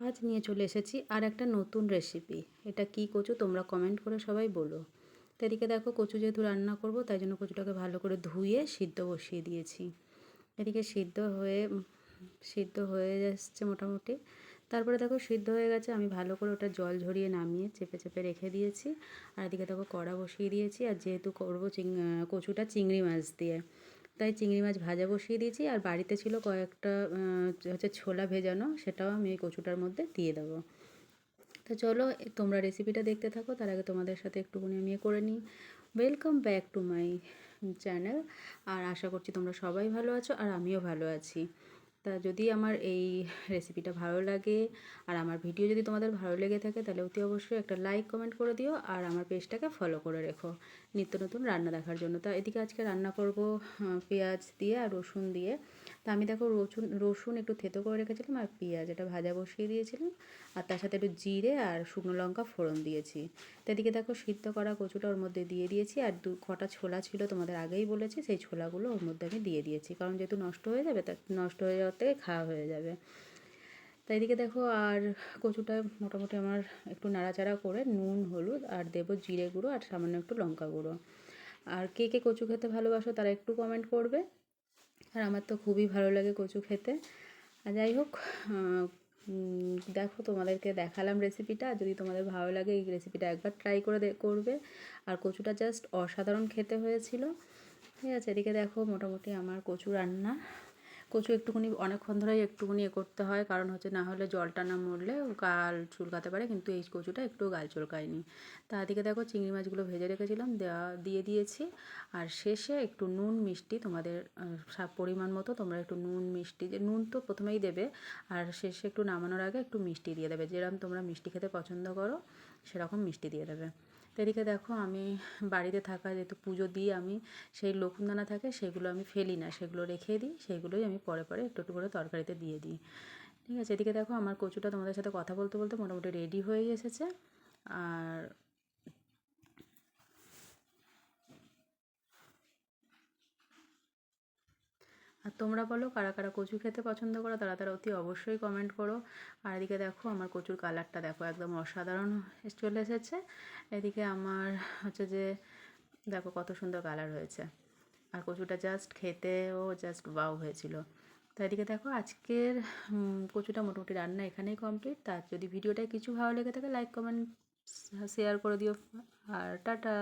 আজ নিয়ে চলে এসেছি আর একটা নতুন রেসিপি এটা কি কচু তোমরা কমেন্ট করে সবাই বলো। তো এদিকে দেখো কচু যেহেতু রান্না করব, তাই জন্য কচুটাকে ভালো করে ধুয়ে সিদ্ধ বসিয়ে দিয়েছি। এদিকে সিদ্ধ হয়ে সিদ্ধ হয়ে যাচ্ছে মোটামুটি। তারপরে দেখো সিদ্ধ হয়ে গেছে, আমি ভালো করে ওটা জল ঝরিয়ে নামিয়ে চেপে চেপে রেখে দিয়েছি। আর এদিকে দেখো কড়া বসিয়ে দিয়েছি, আর যেহেতু করব চিং, কচুটা চিংড়ি মাছ দিয়ে। তাই চিংড়ি মাছ ভাজা বসিয়ে দিয়েছি আর বাড়িতে ছিল কয়েকটা হচ্ছে ছোলা ভেজানো, সেটাও আমি এই কচুটার মধ্যে দিয়ে দেবো। তো চলো তোমরা রেসিপিটা দেখতে থাকো, তার আগে তোমাদের সাথে একটুখানি আমি করে নিই। Welcome back to my channel আর আশা করছি তোমরা সবাই ভালো আছো, আর আমিও ভালো আছি। তা যদি আমার এই রেসিপিটা ভালো লাগে আর আমার ভিডিও যদি তোমাদের ভালো লেগে থাকে তাহলে অতি অবশ্যই একটা লাইক কমেন্ট করে দিও আর আমার পেজটাকে ফলো করে রেখো। নিত্য নতুন রান্না দেখার জন্য। তা এদিকে আজকে রান্না করব পেঁয়াজ দিয়ে আর রসুন দিয়ে। তা আমি দেখো রসুন রসুন একটু থেতো করে রেখেছিলাম আর পেঁয়াজ এটা ভাজা বসিয়ে দিয়েছিলাম। আর তার সাথে একটু জিরে আর শুকনো লঙ্কা ফোড়ন দিয়েছি। এদিকে দেখো সিদ্ধ করা কচুটা ওর মধ্যে দিয়ে দিয়েছি, আর দু কটা ছোলা ছিল তোমাদের আগেই বলেছি, সেই ছোলাগুলো ওর মধ্যে আমি দিয়ে দিয়েছি। কারণ যেহেতু নষ্ট হয়ে যাবে, তা নষ্ট হয়ে যাওয়ার থেকে খাওয়া হয়ে যাবে। তাই এদিকে দেখো আর কচুটা মোটামুটি আমার একটু নাড়াচাড়া করে নুন, হলুদ, আর দেবো জিরে গুঁড়ো, আর সামান্য একটু লঙ্কা গুঁড়ো। আর কে কে কচু খেতে ভালোবাসো তারা একটু কমেন্ট করবে। আর আমার তো খুবই ভালো লাগে কচু খেতে। আর যাই হোক দেখো তোমাদেরকে দেখালাম রেসিপিটা যদি তোমাদের ভালো লাগে এই রেসিপিটা একবার ট্রাই করে করবে। আর কচুটা জাস্ট অসাধারণ খেতে হয়েছিল। ঠিক আছে, এদিকে দেখো মোটামুটি আমার কচু রান্না। কচু একটুখানি, অনেকক্ষণ ধরেই একটুখানি এ করতে হয়। কারণ হচ্ছে না হলে জলটা না মরলে গাল চুলকাতে পারে, কিন্তু এই কচুটা একটু গাল চুলকায়নি। তা দিকে দেখো চিংড়ি মাছগুলো ভেজে রেখেছিলাম দেওয়া দিয়ে দিয়েছি। আর শেষে একটু নুন মিষ্টি তোমাদের পরিমাণ মতো তোমরা একটু নুন মিষ্টি, যে নুন তো প্রথমেই দেবে। আর শেষে একটু নামানোর আগে একটু মিষ্টি দিয়ে দেবে। যেরকম তোমরা মিষ্টি খেতে পছন্দ করো, সেরকম মিষ্টি দিয়ে দেবে। এদিকে দেখো আমি বাড়িতে থাকা যেহেতু পুজো দিয়ে আমি, সেই লকুমদানা থাকে সেগুলো আমি ফেলি না, সেগুলো রেখে দিই, সেগুলোই আমি পরে পরে একটু একটু করে তরকারিতে দিয়ে দিই। ঠিক আছে, এদিকে দেখো আমার কচুটা তোমাদের সাথে কথা বলতে বলতে মোটামুটি রেডি হয়ে এসেছে। আর আর তোমরা বলো কারা কারা কচু খেতে পছন্দ করো, তারা তারা অতি অবশ্যই কমেন্ট করো। আর এদিকে দেখো আমার কচুর কালারটা দেখো একদম অসাধারণ চলে এসেছে। এদিকে আমার হচ্ছে যে, দেখো কত সুন্দর কালার হয়েছে। আর কচুটা জাস্ট খেতেও জাস্ট বাউ হয়েছিল। তো এদিকে দেখো আজকের কচুটা মোটামুটি রান্না এখানেই কমপ্লিট তার যদি ভিডিওটায় কিছু ভালো লেগে থাকে লাইক কমেন্ট শেয়ার করে দিও। আর টাটা!